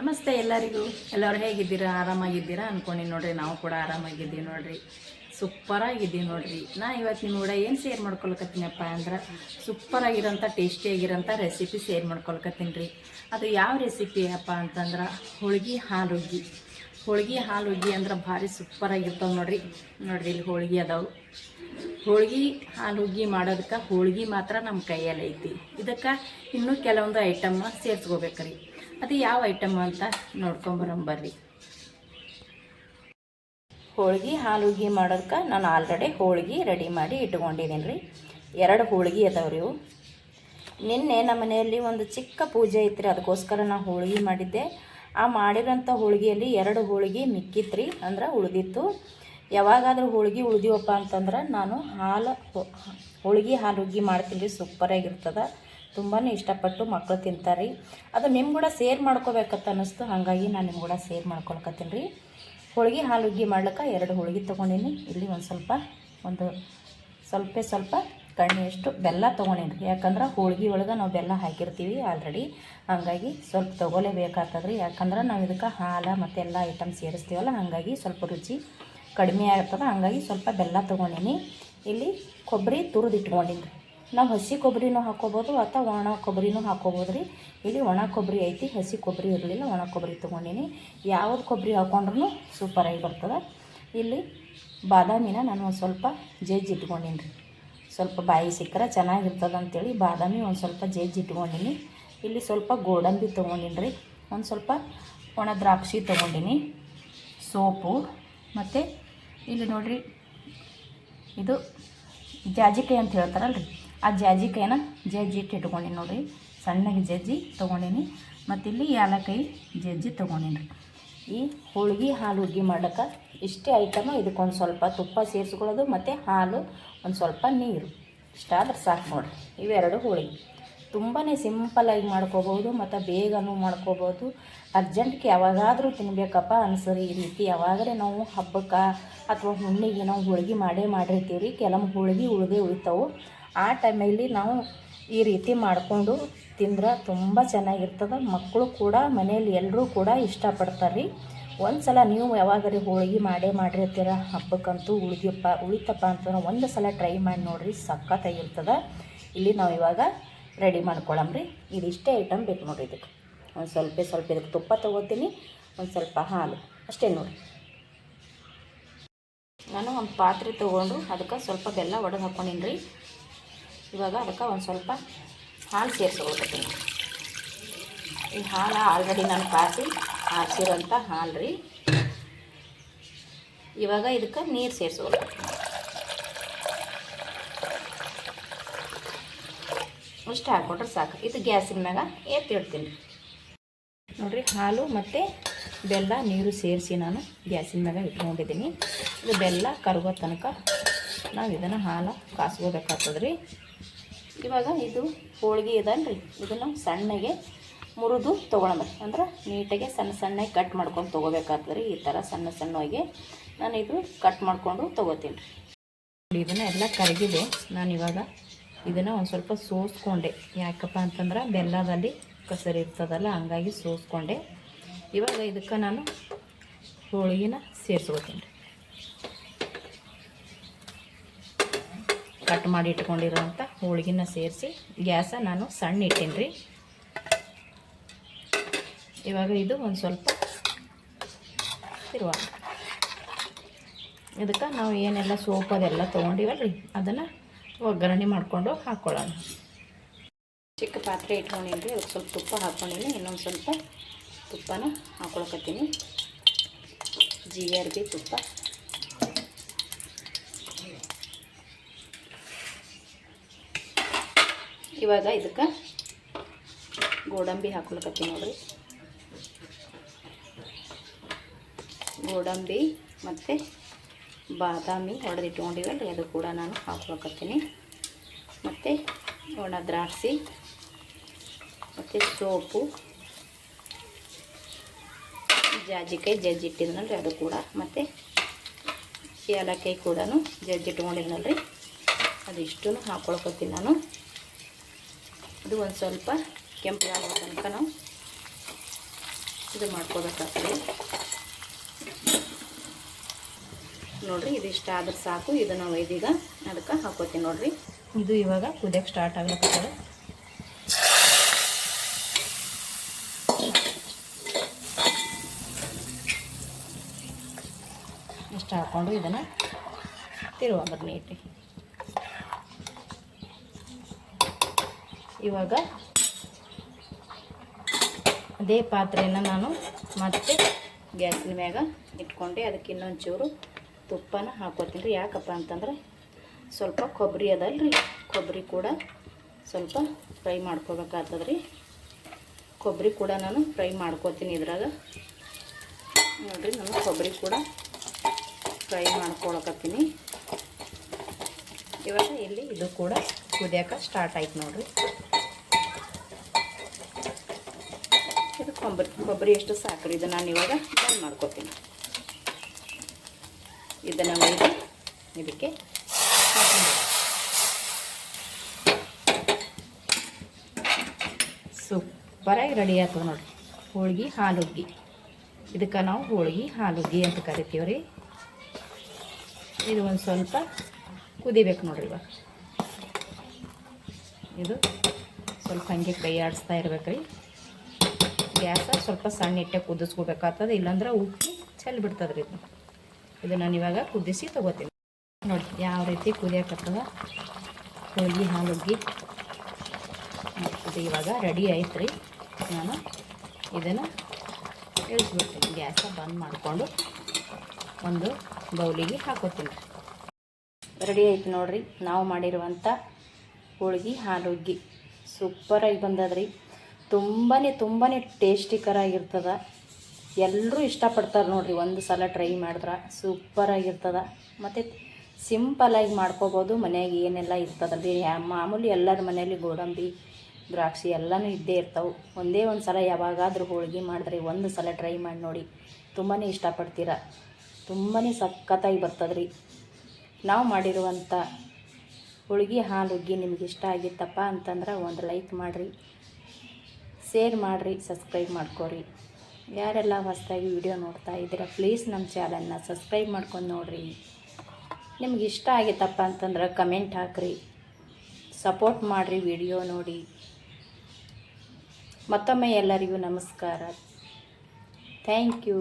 ನಮಸ್ತೆ ಎಲ್ಲರಿಗೂ. ಎಲ್ಲರೂ ಹೇಗಿದ್ದೀರಾ? ಆರಾಮಾಗಿದ್ದೀರಾ ಅಂದ್ಕೊಂಡು ನೋಡ್ರಿ. ನಾವು ಕೂಡ ಆರಾಮಾಗಿದ್ದೀವಿ ನೋಡ್ರಿ. ಸೂಪರಾಗಿದ್ದೀವಿ ನೋಡ್ರಿ. ನಾ ಇವತ್ತು ನಿಮ್ಮ ಕೂಡ ಏನು ಶೇರ್ ಮಾಡ್ಕೊಳಕತ್ತೀನಪ್ಪ ಅಂದ್ರೆ, ಸೂಪರಾಗಿರೋಂಥ, ಟೇಸ್ಟಿಯಾಗಿರೋಂಥ ರೆಸಿಪಿ ಶೇರ್ ಮಾಡ್ಕೊಳಕತ್ತೀನಿ ರೀ ಅದು ಯಾವ ರೆಸಿಪಿ ಅಪ್ಪ ಅಂತಂದ್ರೆ, ಹೋಳ್ಗೆ ಹಾಲು ಹುಗ್ಗಿ ಹೋಳ್ಗೆ ಹಾಲು ಹುಗ್ಗಿ ಅಂದ್ರೆ ಭಾರಿ ಸೂಪರಾಗಿರ್ತಾವೆ ನೋಡ್ರಿ. ನೋಡ್ರಿ ಇಲ್ಲಿ ಹೋಳ್ಗೆ ಅದಾವು. ಹೋಳ್ಗೆ ಹಾಲು ಹುಗ್ಗಿ ಮಾಡೋದಕ್ಕೆ ಹೋಳ್ಗೆ ಮಾತ್ರ ನಮ್ಮ ಕೈಯಲ್ಲಿ ಐತಿ. ಇದಕ್ಕೆ ಇನ್ನೂ ಕೆಲವೊಂದು ಐಟಮ್ ಸೇರಿಸ್ಕೋಬೇಕ್ರಿ. ಅದು ಯಾವ ಐಟಮ್ ಅಂತ ನೋಡ್ಕೊಂಬರಂ ಬರ್ರಿ. ಹೋಳ್ಗೆ ಹಾಲು ಹುಗ್ಗಿ ಮಾಡೋದಕ್ಕೆ ನಾನು ಆಲ್ರೆಡಿ ಹೋಳ್ಗೆ ರೆಡಿ ಮಾಡಿ ಇಟ್ಕೊಂಡಿದ್ದೀನಿ ರೀ ಎರಡು ಹೋಳ್ಗೆ ಅದಾವೆ ರೀ ಇವು. ನಿನ್ನೆ ನಮ್ಮ ಮನೆಯಲ್ಲಿ ಒಂದು ಚಿಕ್ಕ ಪೂಜೆ ಐತ್ರಿ, ಅದಕ್ಕೋಸ್ಕರ ನಾನು ಹೋಳ್ಗೆ ಮಾಡಿದ್ದೆ. ಆ ಮಾಡಿರೋಂಥ ಹೋಳಿಗೆಯಲ್ಲಿ ಎರಡು ಹೋಳ್ಗೆ ಮಿಕ್ಕಿತ್ತು ರೀ ಅಂದ್ರೆ ಉಳಿದಿತ್ತು. ಯಾವಾಗಾದರೂ ಹೋಳ್ಗೆ ಉಳ್ದೀವಪ್ಪ ಅಂತಂದ್ರೆ ನಾನು ಹಾಲು ಹೋಳ್ಗೆ ಹಾಲು ಹುಗ್ಗಿ ಮಾಡ್ತೀನಿ ರೀ ಸೂಪರಾಗಿರ್ತದೆ ತುಂಬಾ ಇಷ್ಟಪಟ್ಟು ಮಕ್ಕಳು ತಿಂತಾರೆ. ರೀ ಅದು ನಿಮ್ಮ ಕೂಡ ಸೇರ್ ಮಾಡ್ಕೋಬೇಕಂತ ಅನ್ನಿಸ್ತು, ಹಾಗಾಗಿ ನಾನು ನಿಮ್ಮ ಕೂಡ ಸೇರ್ ಮಾಡ್ಕೊಳಕತ್ತೀನಿ ರೀ. ಹೋಳ್ಗೆ ಹಾಲು ಹುಗ್ಗಿ ಮಾಡ್ಲಿಕ್ಕೆ ಎರಡು ಹೋಳ್ಗೆ ತೊಗೊಂಡೀನಿ. ಇಲ್ಲಿ ಒಂದು ಸ್ವಲ್ಪ ಒಂದು ಸ್ವಲ್ಪ ಸ್ವಲ್ಪ ಕಣ್ಣಿಯಷ್ಟು ಬೆಲ್ಲ ತೊಗೊಂಡೀನಿ ರೀ. ಯಾಕಂದ್ರೆ ಹೋಳ್ಗೆ ಒಳಗೆ ನಾವು ಬೆಲ್ಲ ಹಾಕಿರ್ತೀವಿ ಆಲ್ರೆಡಿ ಹಾಗಾಗಿ ಸ್ವಲ್ಪ ತೊಗೊಲೇಬೇಕಾಗ್ತದೆ ರೀ ಯಾಕಂದ್ರೆ ನಾವು ಇದಕ್ಕೆ ಹಾಲು ಮತ್ತು ಎಲ್ಲ ಐಟಮ್ ಸೇರಿಸ್ತೀವಲ್ಲ, ಹಾಗಾಗಿ ಸ್ವಲ್ಪ ರುಚಿ ಕಡಿಮೆ ಆಗ್ತದೆ, ಹಾಗಾಗಿ ಸ್ವಲ್ಪ ಬೆಲ್ಲ ತೊಗೊಂಡೀನಿ. ಇಲ್ಲಿ ಕೊಬ್ಬರಿ ತುರಿದು ಇಟ್ಕೊಂಡೀನಿ ರೀ ನಾವು ಹಸಿ ಕೊಬ್ಬರಿನೂ ಹಾಕ್ಕೋಬೋದು ಅಥವಾ ಒಣ ಕೊಬ್ಬರಿನೂ ಹಾಕ್ಕೋಬೋದು ರೀ ಇಲ್ಲಿ ಒಣ ಕೊಬ್ಬರಿ ಐತಿ, ಹಸಿ ಕೊಬ್ಬರಿ ಇರಲಿಲ್ಲ, ಒಣ ಕೊಬ್ಬರಿ ತೊಗೊಂಡೀನಿ. ಯಾವ್ದು ಕೊಬ್ಬರಿ ಹಾಕೊಂಡ್ರೂ ಸೂಪರಾಗಿ ಬರ್ತದೆ. ಇಲ್ಲಿ ಬಾದಾಮಿನ ನಾನು ಒಂದು ಸ್ವಲ್ಪ ಜಜ್ಜಿ ಇಟ್ಕೊಂಡೀನಿ ರೀ ಸ್ವಲ್ಪ ಬಾಯಿ ಸಿಕ್ಕರೆ ಚೆನ್ನಾಗಿರ್ತದೆ ಅಂತೇಳಿ ಬಾದಾಮಿ ಒಂದು ಸ್ವಲ್ಪ ಜಜ್ಜಿ ಇಟ್ಕೊಂಡೀನಿ. ಇಲ್ಲಿ ಸ್ವಲ್ಪ ಗೋಡಂಬಿ ತೊಗೊಂಡೀನಿ ರೀ ಒಂದು ಸ್ವಲ್ಪ ಒಣ ದ್ರಾಕ್ಷಿ ತೊಗೊಂಡೀನಿ. ಸೋಪು ಮತ್ತು ಇಲ್ಲಿ ನೋಡಿರಿ. ಇದು ಜಾಜಿಕಾಯಿ ಅಂತ ಹೇಳ್ತಾರಲ್ಲ ರೀ ಆ ಜಾಜಿಕಾಯಿನ ಜಜ್ಜಿ ಇಟ್ಟು ಇಟ್ಕೊಂಡೀನಿ ನೋಡಿರಿ. ಸಣ್ಣಗೆ ಜಜ್ಜಿ ತೊಗೊಂಡೀನಿ. ಮತ್ತು ಇಲ್ಲಿ ಜಜ್ಜಿ ತೊಗೊಂಡೀನಿ. ರೀ ಈ ಹೋಳ್ಗೆ, ಹಾಲು ಹುಗ್ಗಿ ಮಾಡ್ಲಿಕ್ಕೆ ಇಷ್ಟೇ ಐಟಮ್ ಇದಕ್ಕೊಂದು ಸ್ವಲ್ಪ ತುಪ್ಪ ಸೇರಿಸ್ಕೊಳ್ಳೋದು ಮತ್ತು ಹಾಲು ಒಂದು ಸ್ವಲ್ಪ ನೀರು. ಇಷ್ಟಾದ್ರೆ ಸಾಕು ನೋಡಿರಿ. ಇವೆರಡು ಹೋಳಿಗೆ. ತುಂಬಾ ಸಿಂಪಲಾಗಿ ಮಾಡ್ಕೋಬೋದು ಮತ್ತು ಬೇಗನೂ ಮಾಡ್ಕೋಬೋದು ಅರ್ಜೆಂಟ್ಗೆ ಯಾವಾಗಾದರೂ ತಿನ್ನಬೇಕಪ್ಪ ಅನ್ಸರಿ. ಈ ರೀತಿ ಯಾವಾಗಲೇ ನಾವು ಹಬ್ಬಕ್ಕೆ ಅಥವಾ ಹುಣ್ಣಿಗೆ ನಾವು ಹೋಳ್ಗೆ ಮಾಡೇ ಮಾಡಿರ್ತೀವಿ ರೀ ಕೆಲವು ಹೋಳ್ಗೆ ಉಳಿದೇ ಉಳಿತಾವು. ಆ ಟೈಮಲ್ಲಿ ನಾವು ಈ ರೀತಿ ಮಾಡಿಕೊಂಡು ತಿಂದ್ರೆ ತುಂಬ ಚೆನ್ನಾಗಿರ್ತದೆ. ಮಕ್ಕಳು ಕೂಡ, ಮನೆಯಲ್ಲಿ ಎಲ್ಲರೂ ಕೂಡ ಇಷ್ಟಪಡ್ತಾರೆ ರೀ ಒಂದು ಸಲ ನೀವು ಯಾವಾಗಲೇ ಹೋಳಿಗೆ ಮಾಡೇ ಮಾಡಿರ್ತೀರ, ಹಬ್ಬಕ್ಕಂತೂ ಉಳಿದಪ್ಪ ಉಳಿತಪ್ಪ ಅಂತಂದ್ರೆ ಒಂದು ಸಲ ಟ್ರೈ ಮಾಡಿ ನೋಡಿರಿ ಸಖತ್ತಾಗಿರ್ತದೆ. ಇಲ್ಲಿ ನಾವು ಇವಾಗ ರೆಡಿ ಮಾಡ್ಕೊಳಮ್ರಿ ಇದಿಷ್ಟೇ ಐಟಮ್ ಬೇಕು ನೋಡಿರಿ ಇದಕ್ಕೆ. ಒಂದು ಸ್ವಲ್ಪ ಸ್ವಲ್ಪ ಇದಕ್ಕೆ ತುಪ್ಪ ತೊಗೋತೀನಿ, ಒಂದು ಸ್ವಲ್ಪ ಹಾಲು. ಅಷ್ಟೇ ನೋಡಿ ನಾನು ಒಂದು ಪಾತ್ರೆ ತೊಗೊಂಡು ಅದಕ್ಕೆ ಸ್ವಲ್ಪ ಬೆಲ್ಲ ಒಡೆದು ಹಾಕ್ಕೊಂಡಿನಿ ರೀ ಇವಾಗ ಅದಕ್ಕೆ ಒಂದು ಸ್ವಲ್ಪ ಹಾಲು ಸೇರಿಸ್ಕೊಳ್ತೀನಿ. ಈ ಹಾಲು ಆಲ್ರೆಡಿ ನಾನು ಕಾಸಿ ಹಾಕ್ಸಿರೋಂಥ ಹಾಲು ರೀ ಇವಾಗ ಇದಕ್ಕೆ ನೀರು ಸೇರಿಸ್ಕೊಳ್ತೀನಿ. ಇಷ್ಟು ಹಾಕ್ಕೊಟ್ರೆ ಸಾಕು. ಇದು ಗ್ಯಾಸಿನ ಮ್ಯಾಗ ಎತ್ತಿಡ್ತೀನಿ ನೋಡಿರಿ, ಹಾಲು ಮತ್ತು ಬೆಲ್ಲ, ನೀರು ಸೇರಿಸಿ ನಾನು ಗ್ಯಾಸಿನ ಮ್ಯಾಗ ಇಟ್ಕೊಂಡಿದ್ದೀನಿ. ಇದು ಬೆಲ್ಲ ಕರಗೋ ತನಕ ನಾವು ಇದನ್ನು ಹಾಲು ಕಾಸ್ಕೋಬೇಕಾಗ್ತದೆ ರೀ ಇವಾಗ ಇದು ಹೋಳಿಗೆ ಇದನ್ನು ರೀ ಇದನ್ನು ಸಣ್ಣಗೆ ಮುರಿದು ತೊಗೊಳಂಬ ಅಂದ್ರೆ ನೀಟಾಗಿ ಸಣ್ಣ ಸಣ್ಣಗೆ ಕಟ್ ಮಾಡ್ಕೊಂಡು ತೊಗೋಬೇಕಾಗ್ತದೆ ರೀ ಈ ಥರ ಸಣ್ಣ ಸಣ್ಣಗೆ ನಾನು ಇದು ಕಟ್ ಮಾಡಿಕೊಂಡು ತೊಗೋತೀನಿ. ರೀ ಇದನ್ನು ಎಲ್ಲ ಕರಗಿದೆ. ನಾನು ಇವಾಗ ಇದನ್ನು ಒಂದು ಸ್ವಲ್ಪ ಸೋಸ್ಕೊಂಡೆ. ಯಾಕಪ್ಪ ಅಂತಂದ್ರೆ ಬೆಲ್ಲದಲ್ಲಿ ಕಸರಿ ಇರ್ತದಲ್ಲ, ಹಂಗಾಗಿ ಸೋಸ್ಕೊಂಡೆ. ಇವಾಗ ಇದಕ್ಕೆ ನಾನು ಹೋಳಿಗೆನ ಸೇರಿಸ್ಕೊತೀನಿ. ಕಟ್ ಮಾಡಿ ಇಟ್ಕೊಂಡಿರೋಂಥ ಹೋಳಿಗೆನ ಸೇರಿಸಿ, ಗ್ಯಾಸ ನಾನು ಸಣ್ಣ ಇಟ್ಟೀನಿ ರೀ. ಇವಾಗ ಇದು ಒಂದು ಸ್ವಲ್ಪ ತಿರುವ ಇದಕ್ಕೆ ನಾವು ಏನೆಲ್ಲ ಸೋಪ್ ಅದೆಲ್ಲ ತೊಗೊಂಡಿವಲ್ಲ ರೀ ಅದನ್ನು ಒಗ್ಗರಣೆ ಮಾಡಿಕೊಂಡು ಹಾಕ್ಕೊಳ್ಳೋಣ ಚಿಕ್ಕ ಪಾತ್ರೆ ಇಟ್ಕೊಂಡೀನಿ ರೀ ಅದಕ್ಕೆ ಸ್ವಲ್ಪ ತುಪ್ಪ ಹಾಕ್ಕೊಂಡೀನಿ ಇನ್ನೊಂದು ಸ್ವಲ್ಪ ತುಪ್ಪನ ಹಾಕೊಳಕತ್ತೀನಿ. ಆರ್ ಬಿ ತುಪ್ಪ. ಇವಾಗ ಇದಕ್ಕೆ ಗೋಡಂಬಿ ಹಾಕ್ಕೊಳಕತ್ತೀನಿ ನೋಡ್ರಿ. ಗೋಡಂಬಿ ಮತ್ತು ಬಾದಾಮಿ ಹೊಡೆದಿಟ್ಕೊಂಡಿವಲ್ಲ ಅದು ಕೂಡ ನಾನು ಹಾಕ್ಬೇಕತ್ತೀನಿ. ಮತ್ತು ಒಣ ದ್ರಾಕ್ಷಿ, ಮತ್ತು ಸೋಪು, ಜಾಜಿಕಾಯಿ ಜಜ್ಜಿಟ್ಟಿದ್ನಲ್ಲ ರೀ ಅದು ಕೂಡ. ಮತ್ತು ಏಲಕ್ಕಾಯಿ ಕೂಡ ಜಜ್ಜಿಟ್ಕೊಂಡಿದ್ನಲ್ಲ ರೀ ಅದಿಷ್ಟು ಹಾಕ್ಕೊಳ್ಕೊತೀನಿ ನಾನು. ಅದು ಒಂದು ಸ್ವಲ್ಪ ಕೆಂಪು ತನಕ ನಾವು ಇದು ಮಾಡ್ಕೋಬೇಕಾಗ್ತದೆ. ನೋಡ್ರಿ ಇದಿಷ್ಟ ಆದ್ರೆ ಸಾಕು. ಇದು ನಾವು ಇದೀಗ ಅದಕ್ಕೆ ಹಾಕೋತೀನಿ ನೋಡಿರಿ. ಇದು ಇವಾಗ ಕುದಿಯಕ್ಕೆ ಸ್ಟಾರ್ಟ್ ಆಗ್ಲತ್ತದ ಇಷ್ಟ ಹಾಕ್ಕೊಂಡು ಇದನ್ನು ತಿರುವಂದ್ರೆ ನೀಟಿ ಇವಾಗ ಅದೇ ಪಾತ್ರೆಯನ್ನು ನಾನು ಮತ್ತೆ ಗ್ಯಾಸಿನ ಮ್ಯಾಗ ಇಟ್ಕೊಂಡೆ. ಅದಕ್ಕೆ ಇನ್ನೊಂದು ಚೂರು ತುಪ್ಪನ ಹಾಕೋತೀನಿ ರೀ. ಯಾಕಪ್ಪ ಅಂತಂದ್ರೆ ಸ್ವಲ್ಪ ಕೊಬ್ಬರಿ ಅದಲ್ರಿ. ಕೊಬ್ಬರಿ ಕೂಡ ಸ್ವಲ್ಪ ಫ್ರೈ ಮಾಡ್ಕೋಬೇಕಾಗ್ತದೆ ರೀ ಕೊಬ್ಬರಿ ಕೂಡ ನಾನು ಫ್ರೈ ಮಾಡ್ಕೋತೀನಿ ಇದ್ರಾಗ. ನೋಡಿರಿ, ನಾನು ಕೊಬ್ಬರಿ ಕೂಡ ಫ್ರೈ ಮಾಡ್ಕೊಳಕತ್ತೀನಿ. ಇವಾಗ ಇಲ್ಲಿ ಇದು ಕೂಡ ಕುದಿಯೋಕೆ ಸ್ಟಾರ್ಟ್ ಆಯ್ತು ನೋಡಿರಿ. ಇದು ಕೊಬ್ಬರಿ ಕೊಬ್ಬರಿ ಎಷ್ಟು ಸಾಕ್ರಿ ಇದು ನಾನು ಇವಾಗ ಬಂದ್ ಮಾಡ್ಕೋತೀನಿ. ಇದನ್ನು ಒಯ್ದು ಇದಕ್ಕೆ ಸೂಪರಾಗಿ ರೆಡಿ ಆಗ್ತದೆ ನೋಡಿರಿ. ಹೋಳ್ಗೆ, ಹಾಲುಗ್ಗಿ. ಇದಕ್ಕೆ ನಾವು ಹೋಳ್ಗೆ, ಹಾಲುಗ್ಗಿ ಅಂತ ಕರಿತೀವಿ ರೀ. ಇದು ಒಂದು ಸ್ವಲ್ಪ ಕುದಿಬೇಕು ನೋಡ್ರಿ ಇವಾಗ. ಇದು ಸ್ವಲ್ಪ ಹಂಗೆ ಕೈ ಆಡಿಸ್ತಾ ಇರ್ಬೇಕು ರೀ. ಗ್ಯಾಸ ಸ್ವಲ್ಪ ಸಣ್ಣ ಇಟ್ಟೆ ಕುದಿಸ್ಕೋಬೇಕಾಗ್ತದೆ, ಇಲ್ಲಾಂದ್ರೆ ಉಪ್ಪು ಚೆಲ್ಲಿ ಬಿಡ್ತದೆ ಇದು. ಇದು ನಾನು ಇವಾಗ ಕುದಿಸಿ ತಗೋತೀನಿ. ನೋಡಿ, ಯಾವ ರೀತಿ ಕುದಿಯಕತ್ತದ? ಹೋಳ್ಗೆ ಹಾಲುಗ್ಗಿ. ಇದು ಇವಾಗ ರೆಡಿ ಆಯ್ತು ರೀ ನಾನು ಇದನ್ನು ಇಳಿಸ್ಬಿಡ್ತೀನಿ. ಗ್ಯಾಸ ಬಂದ್ ಮಾಡಿಕೊಂಡು ಒಂದು ಬೌಲಿಗೆ ಹಾಕೋತೀನಿ. ರೆಡಿ ಆಯ್ತು ನೋಡ್ರಿ. ನಾವು ಮಾಡಿರುವಂಥ ಹೋಳ್ಗೆ, ಹಾಲುಗ್ಗಿ. ಸೂಪರಾಗಿ ಬಂದದ್ರಿ. ತುಂಬಾ ತುಂಬಾ ಟೇಸ್ಟಿಕರಾಗಿರ್ತದ ಎಲ್ಲರೂ ಇಷ್ಟಪಡ್ತಾರೆ ನೋಡ್ರಿ, ಒಂದು ಸಲ ಟ್ರೈ ಮಾಡಿದ್ರೆ ಸೂಪರಾಗಿರ್ತದೆ ಮತ್ತು ಸಿಂಪಲಾಗಿ ಮಾಡ್ಕೋಬೋದು, ಮನೆಯಾಗ ಏನೆಲ್ಲ ಇರ್ತದಲ್ರಿ ಮಾಮೂಲಿ ಎಲ್ಲರ ಮನೆಯಲ್ಲಿ ಗೋಡಂಬಿ, ದ್ರಾಕ್ಷಿ ಎಲ್ಲನೂ ಇದ್ದೇ ಇರ್ತವೆ. ಒಂದೇ ಒಂದು ಸಲ ಯಾವಾಗಾದರೂ ಹೋಳಿಗೆ ಮಾಡಿದ್ರೆ ಒಂದು ಸಲ ಟ್ರೈ ಮಾಡಿ ನೋಡಿ ತುಂಬಾ ಇಷ್ಟಪಡ್ತೀರ. ತುಂಬಾ ಸಖತ್ತಾಗಿ ಬರ್ತದ್ರಿ. ನಾವು ಮಾಡಿರುವಂಥ ಹುಳಿಗೆ ಹಾಲುಗ್ಗಿ ನಿಮ್ಗೆ ಇಷ್ಟ ಆಗಿತ್ತಪ್ಪ ಅಂತಂದ್ರೆ ಒಂದು ಲೈಕ್ ಮಾಡಿರಿ. ಶೇರ್ ಮಾಡಿರಿ ಸಬ್ಸ್ಕ್ರೈಬ್ ಮಾಡ್ಕೊರಿ. ಯಾರೆಲ್ಲ ಹೊಸದಾಗಿ ವಿಡಿಯೋ ನೋಡ್ತಾ ಇದ್ದೀರಾ ಪ್ಲೀಸ್ ನಮ್ಮ ಚಾನಲ್ನ ಸಬ್ಸ್ಕ್ರೈಬ್ ಮಾಡ್ಕೊಂಡು ನೋಡಿರಿ. ನಿಮ್ಗೆ ಇಷ್ಟ ಆಗಿತ್ತಪ್ಪ ಅಂತಂದ್ರೆ ಕಮೆಂಟ್ ಹಾಕ್ರಿ. ಸಪೋರ್ಟ್ ಮಾಡಿರಿ ವಿಡಿಯೋ ನೋಡಿ. ಮತ್ತೊಮ್ಮೆ ಎಲ್ಲರಿಗೂ ನಮಸ್ಕಾರ. Thank you